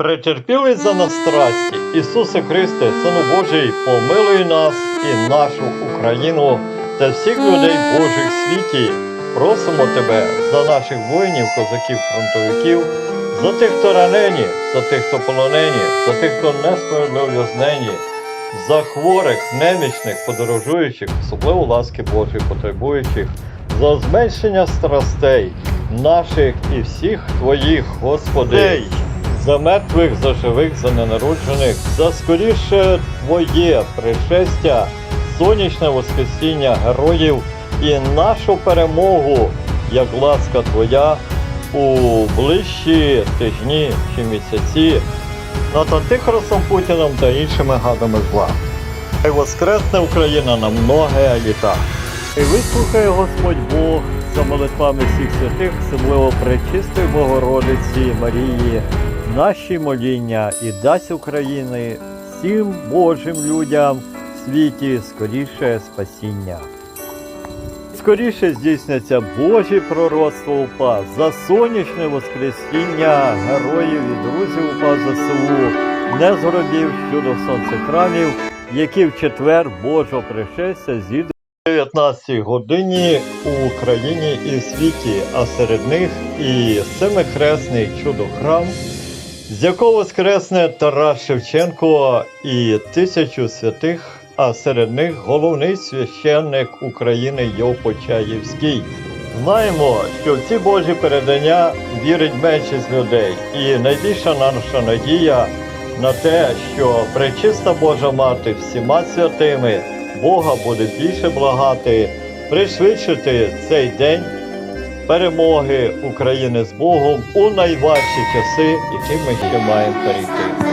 Претерпілий за нас страсті, Ісусе Христе, Сину Божий, помилуй нас і нашу Україну та всіх людей Божих в світі. Просимо Тебе за наших воїнів, козаків, фронтовиків, за тих, хто ранені, за тих, хто полонені, за тих, хто несправедливо знені, за хворих, немічних, подорожуючих, особливо ласки Божої потребуючих, за зменшення страстей наших і всіх Твоїх, Господи, за мертвих, за живих, за ненароджених, за скоріше Твоє пришестя, сонячне воскресіння героїв і нашу перемогу, як ласка Твоя у ближчі тижні чи місяці над Антихристом Путіним та іншими гадами зла. Хай воскресне Україна на многе літа. І вислухає Господь Бог за молитвами всіх святих, особливо Пречистої Богородиці Марії, наші моління і дасть України всім Божим людям в світі скоріше спасіння. Скоріше здійсняться Божі пророцтва УПА за сонячне воскресіння героїв і друзів УПА ЗСУ, не згробів щодо сонцехрамів, які в четвер Божого пришестя о 19 годині у Україні і в світі, а серед них і семихресний чудо-храм, з якого воскресне Тарас Шевченко і тисячу святих, а серед них головний священник України Йов Почаївський. Знаємо, що в ці Божі передання вірить меншість людей, і найбільша наша надія на те, що пречиста Божа Мати всіма святими Бога буде більше благати, пришвидшити цей день перемоги України з Богом у найважчі часи, які ми ще маємо перейти.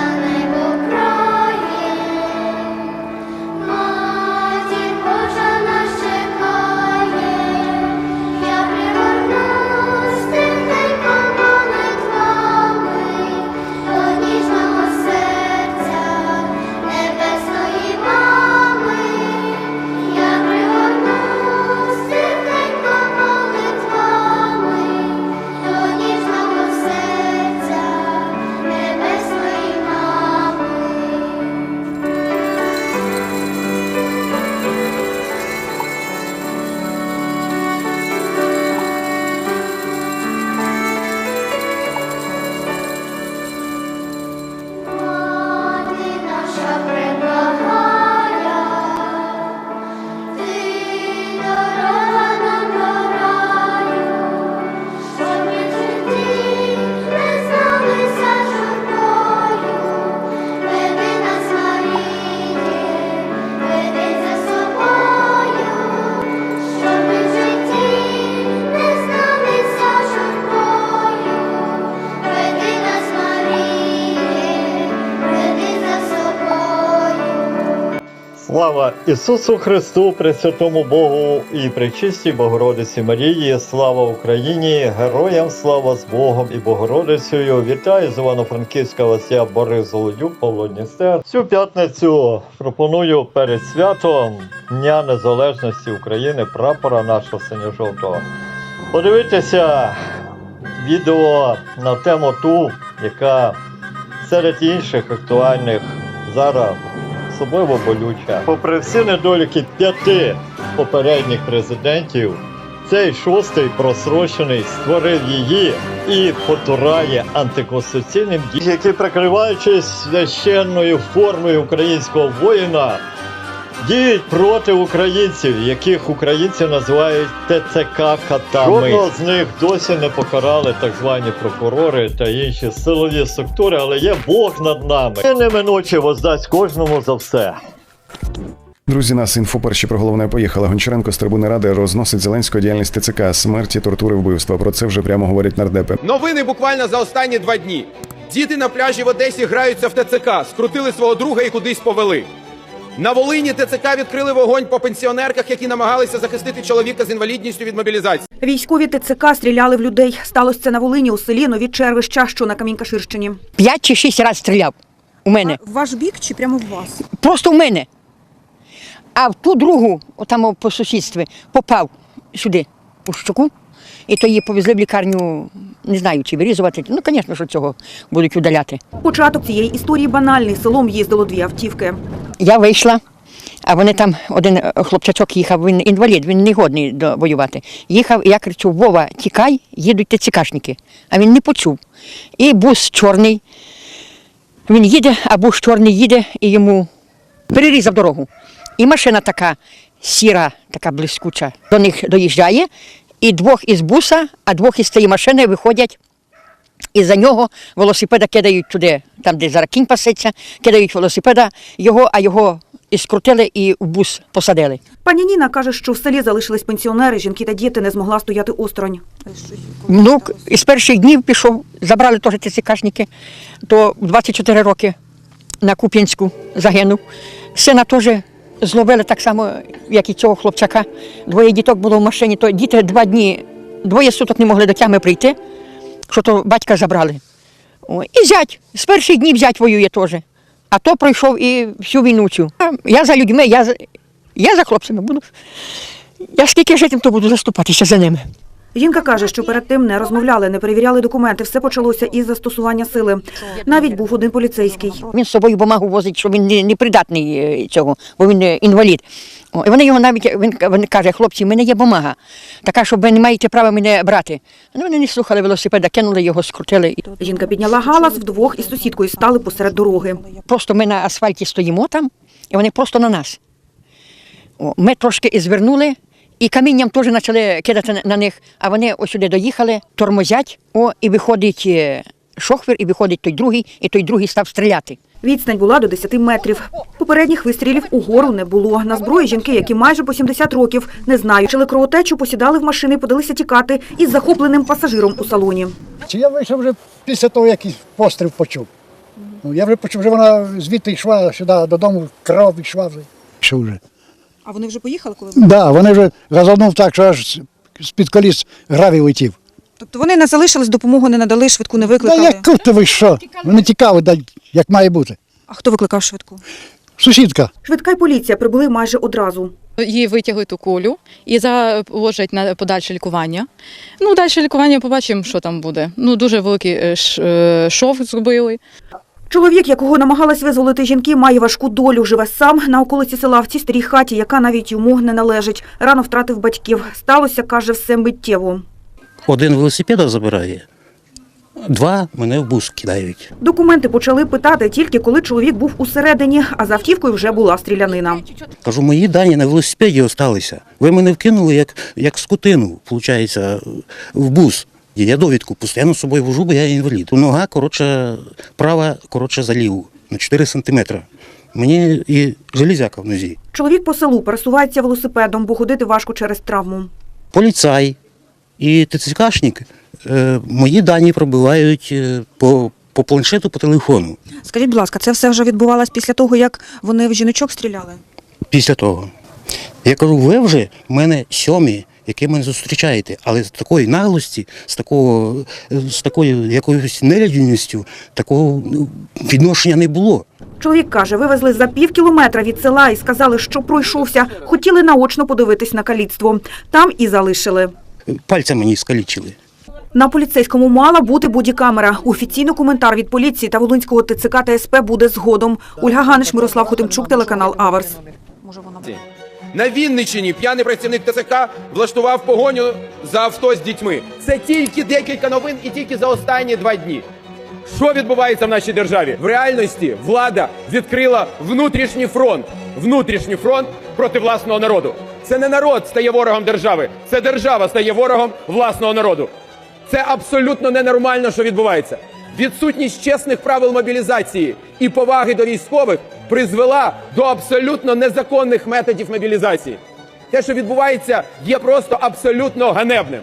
Слава Ісусу Христу, Пресвятому Богу і Пречистій Богородиці Марії, слава Україні, героям слава з Богом і Богородицею. Вітаю з Івано-Франківська вас я Борис Золодюк, Павло Дністер. Цю п'ятницю пропоную перед святом Дня Незалежності України, прапора нашого синьо-жовтого. Подивитися відео на тему ту, яка серед інших актуальних зараз особливо болюча. Попри всі недоліки п'яти попередніх президентів, цей шостий просрочений створив її і потурає антиконституційним діям, які, прикриваючись священною формою українського воїна, діють проти українців, яких українці називають ТЦК катами. Жодного з них досі не покарали так звані прокурори та інші силові структури, але є Бог над нами. І неминуче воздасть кожному за все. Друзі, нас інфо перші про головне поїхала. Гончаренко з трибуни ради розносить Зеленського діяльність ТЦК, смерті, тортури, вбивства. Про це вже прямо говорять нардепи. Новини буквально за останні два дні. Діти на пляжі в Одесі граються в ТЦК, скрутили свого друга і кудись повели. На Волині ТЦК відкрили вогонь по пенсіонерках, які намагалися захистити чоловіка з інвалідністю від мобілізації. Військові ТЦК стріляли в людей. Сталося це на Волині у селі Нові Червища, що на Камінькаширщині. П'ять чи шість разів стріляв у мене. В ваш бік чи прямо в вас? Просто в мене. А в ту другу, отам по сусідстві, попав сюди, у щоку. І то її повезли в лікарню, не знаю, чи вирізувати. Ну, звісно, що цього будуть удаляти. Початок цієї історії банальний. Селом їздило дві автівки. Я вийшла, а вони там, один хлопчачок їхав, він інвалід, він не годний до воювати. Їхав, і я кричу: Вова, тікай, їдуть ТЦКшники. А він не почув. І бус чорний. Він їде, а бус чорний їде і йому перерізав дорогу. І машина така сіра, така блискуча, до них доїжджає, і двох із буса, а двох із цієї машини виходять. І за нього велосипеда кидають туди, там, де зараз кінь пасеться, кидають велосипеда його, а його і скрутили і в бус посадили. Пані Ніна каже, що в селі залишились пенсіонери, жінки та діти не змогла стояти осторонь. Внук із перших днів пішов, забрали теж ТЦКшники, то 24 роки на Куп'янську загинув. Сина теж зловили так само, як і цього хлопчака. Двоє діток було в машині, то діти два дні, двоє суток не могли до тями прийти, що то батька забрали. О, і зять, з перших днів зять воює теж. А то пройшов і всю війну цю. Я за людьми, я за, я за хлопцями буду. Я скільки житим, то буду заступатися за ними. Жінка каже, що перед тим не розмовляли, не перевіряли документи. Все почалося із застосування сили. Навіть був один поліцейський. Він з собою бумагу возить, що він не, придатний е, цього, бо він е, інвалід. І вони його навіть він, він каже, хлопці, в мене є бумага, така, що ви не маєте права мене брати. Ну вони не слухали велосипеда, кинули його, скрутили. Жінка підняла галас, вдвох із сусідкою стали посеред дороги. Просто ми на асфальті стоїмо там, і вони просто на нас. Ми трошки і звернули, і камінням теж почали кидати на- них, а вони ось сюди доїхали, тормозять, о, і виходить е, шохвір, і виходить той другий, і той другий став стріляти. Відстань була до 10 метрів. Попередніх вистрілів угору не було. На зброї жінки, які майже по 70 років, не знаючи кровотечу, посідали в машини і подалися тікати із захопленим пасажиром у салоні. Чи я вийшов вже після того, як постріл почув. Ну, я вже почув, вже вона звідти йшла сюди додому, кров йшла вже. Що вже? А вони вже поїхали, коли ви? Так, да, вони вже газанув так, що аж з-під коліс гравій летів. Тобто вони не залишились, допомогу не надали, швидку не Та викликали. як ти ви що? Вони тікали, да, як має бути. А хто викликав швидку? Сусідка. Швидка й поліція прибули майже одразу. Її витягли ту кулю і заложать на подальше лікування. Ну, далі лікування побачимо, що там буде. Ну, дуже великий е, е, шов зробили. Чоловік, якого намагалась визволити жінки, має важку долю. Живе сам на околиці села в цій старій хаті, яка навіть йому не належить. Рано втратив батьків. Сталося, каже, все миттєво. Один велосипеда забирає, два мене в бус кидають. Документи почали питати тільки коли чоловік був усередині, а за автівкою вже була стрілянина. Кажу, мої дані на велосипеді залишилися. Ви мене вкинули як, як скотину, виходить, в бус. Я довідку постійно з собою вожу, бо я інвалід. Нога коротше, права коротше за ліву на 4 сантиметри. Мені і железяка в нозі. Чоловік по селу пересувається велосипедом, бо ходити важко через травму. Поліцай і ТЦКшник е, мої дані пробивають е, по, по планшету, по телефону. Скажіть, будь ласка, це все вже відбувалось після того, як вони в жіночок стріляли? після того. Я кажу, ви вже в мене сьомі, які мене зустрічаєте, але з такої наглості, з такого, з такою якоюсь нелюдяністю, такого ну, відношення не було. Чоловік каже, вивезли за пів кілометра від села і сказали, що пройшовся. Хотіли наочно подивитись на каліцтво. Там і залишили. Пальця мені скалічили. На поліцейському мала бути бодікамера. Офіційний коментар від поліції та Волинського ТЦК та СП буде згодом. Ольга Ганиш, Мирослав Хотимчук, телеканал Аверс. На Вінниччині п'яний працівник ТЦК влаштував погоню за авто з дітьми. Це тільки декілька новин і тільки за останні два дні. Що відбувається в нашій державі? В реальності влада відкрила внутрішній фронт. Внутрішній фронт проти власного народу. Це не народ стає ворогом держави, це держава стає ворогом власного народу. Це абсолютно ненормально, що відбувається. Відсутність чесних правил мобілізації і поваги до військових призвела до абсолютно незаконних методів мобілізації. Те, що відбувається, є просто абсолютно ганебним.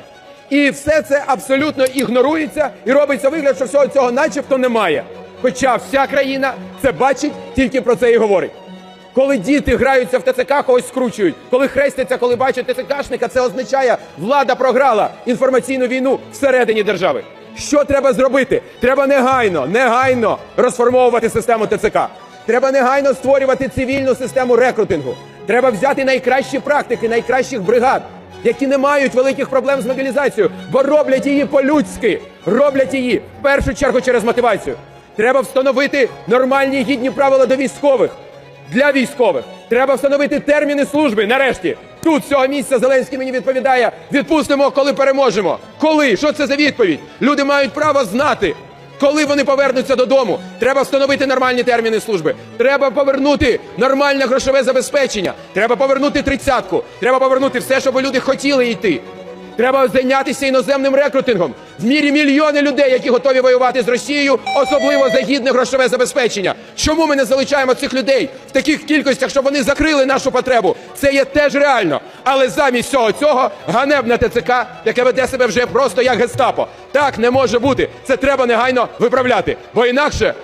І все це абсолютно ігнорується і робиться вигляд, що всього цього начебто немає. Хоча вся країна це бачить, тільки про це і говорить. Коли діти граються в ТЦК, когось скручують. Коли хрестяться, коли бачать ТЦКшника, це означає, влада програла інформаційну війну всередині держави. Що треба зробити? Треба негайно, негайно розформовувати систему ТЦК. Треба негайно створювати цивільну систему рекрутингу. Треба взяти найкращі практики, найкращих бригад. які не мають великих проблем з мобілізацією, бо роблять її по-людськи, роблять її в першу чергу через мотивацію. Треба встановити нормальні гідні правила до військових. Для військових треба встановити терміни служби. Нарешті тут цього місця Зеленський мені відповідає: відпустимо, коли переможемо. Коли? Що це за відповідь? Люди мають право знати. Коли вони повернуться додому, треба встановити нормальні терміни служби. Треба повернути нормальне грошове забезпечення. Треба повернути тридцятку. Треба повернути все, щоб люди хотіли йти. Треба зайнятися іноземним рекрутингом. В мірі мільйони людей, які готові воювати з Росією, особливо за гідне грошове забезпечення. Чому ми не залучаємо цих людей в таких кількостях, щоб вони закрили нашу потребу? Це є теж реально. Але замість всього цього ганебне ТЦК, яке веде себе вже просто як гестапо. Так не може бути. Це треба негайно виправляти. Бо інакше,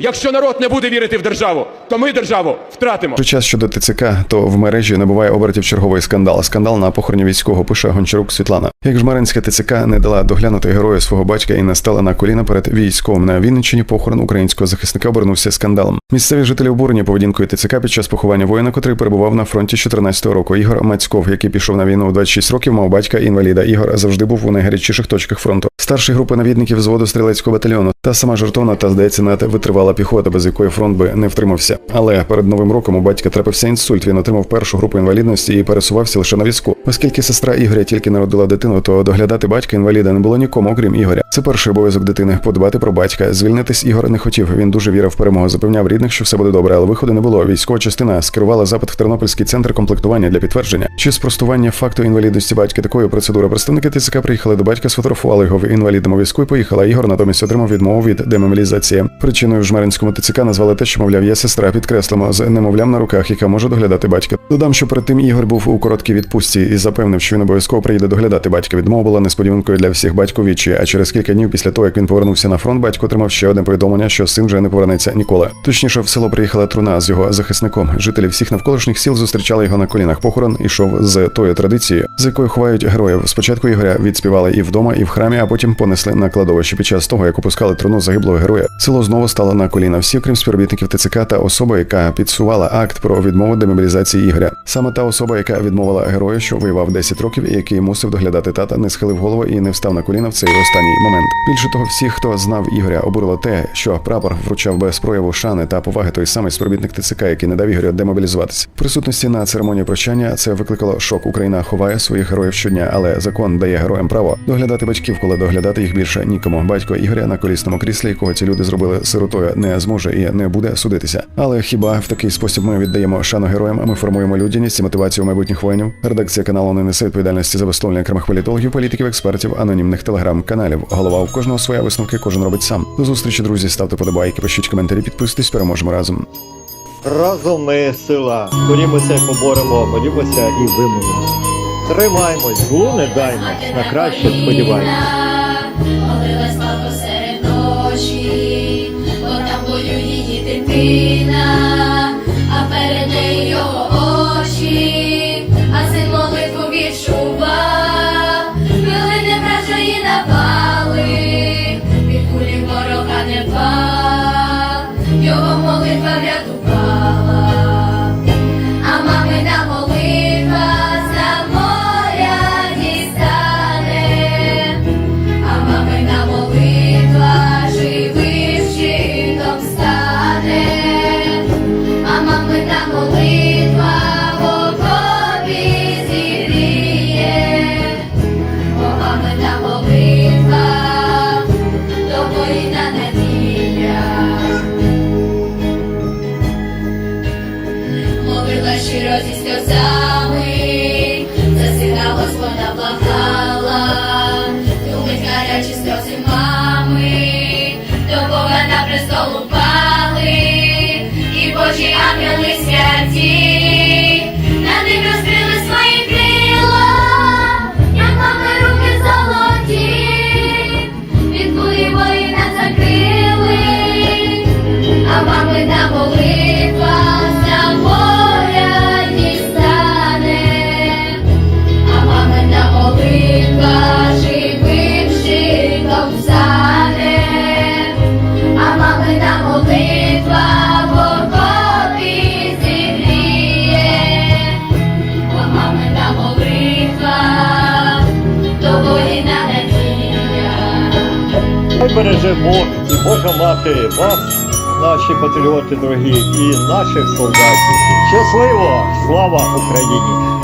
якщо народ не буде вірити в державу, то ми державу втратимо. Про час щодо ТЦК, то в мережі набуває обертів черговий скандал. Скандал на похороні військового пише Гончарук Світлана. Як жмеринська ТЦК не дала доглянути героя свого батька і не стала на коліна перед військовим на Вінниччині, похорон українського захисника обернувся скандалом. Місцеві жителі обурені поведінкою ТЦК під час поховання воїна, котрий перебував на фронті з 14-го року. Ігор Мацьков, який пішов на війну у 26 років, мав батька інваліда. Ігор завжди був у найгарячіших точках фронту. Старший групи навідників зводу стрілецького батальйону та сама жартовна та здається надто витривала піхота, без якої фронт би не втримався. Але перед новим роком у батька трапився інсульт. Він отримав першу групу інвалідності і пересувався лише на візку. Оскільки сестра Ігоря тільки народила дитину, то доглядати батька інваліда не було нікому, окрім Ігоря. Це перший обов'язок дитини подбати про батька. Звільнитись Ігор не хотів. Він дуже вірив в перемогу. Запевняв рідних, що все буде добре, але виходу не було. Військова частина скерувала запит в Тернопільський центр комплектування для підтвердження чи спростування факту інвалідності батька. Такої процедури представники ТЦК приїхали до батька, сфотографували його в інвалідному візку і поїхала. Ігор натомість отримав відмову від демобілізації. Причиною в жмеринському ТЦК назвали те, що мовляв є сестра. Підкреслимо з немовлям на руках, яка може доглядати батька. Додам, що перед тим Ігор був у короткій відпустці і запевнив, що він обов'язково приїде доглядати батька. Відмова була несподіванкою для всіх батько вічі. А через кілька днів після того, як він повернувся на фронт, батько отримав ще одне повідомлення, що син вже не повернеться ніколи. Точніше, в село приїхала труна з його захисником. Жителі всіх навколишніх сіл зустрічали його на колінах. Похорон ішов з тої традиції, з якою ховають героїв. Спочатку Ігоря відспівали і вдома, і в храмі, а потім понесли на кладовище. Під час того, як опускали труну загиблого героя, село знову стало на коліна. Всі, окрім співробітників ТЦК та особа, яка підсувала акт про відмову демобілізації Ігоря. Саме та особа, яка відмовила герою, що воював 10 років і який мусив доглядати тата, не схилив голову і не встав на коліна в цей останній момент. Більше того, всіх, хто знав Ігоря, обурило те, що прапор вручав без прояву шани та поваги той самий співробітник ТЦК, який не дав Ігорю демобілізуватися. Присутності на церемонії прощання це викликало шок. Україна ховає своїх героїв щодня, але закон дає героям право доглядати батьків, коли доглядати їх більше нікому. Батько Ігоря на колісному кріслі, якого ці люди зробили сиротою, не зможе і не буде судитися. Але хіба в такий спосіб ми віддаємо шану героям, ми формуємо людяність і мотивацію майбутніх воїнів? Редакція каналу не несе відповідальності за висловлення окремих політологів, політиків, експертів, анонімних телеграм-каналів. Голова у кожного своя висновки, кожен робить сам. До зустрічі, друзі, ставте подобайки, пишіть коментарі, підписуйтесь, переможемо разом. Разом ми сила. Борімося і поборемо, борімося і вимовимо. Тримаймось, злу не даймось, на краще сподіваймось. Її гарячі сльози мами, до Бога на престол упали, і Божі ангели святі, береже Бог і Божа мати вас, наші патріоти дорогі, і наших солдатів. Щасливо! Слава Україні!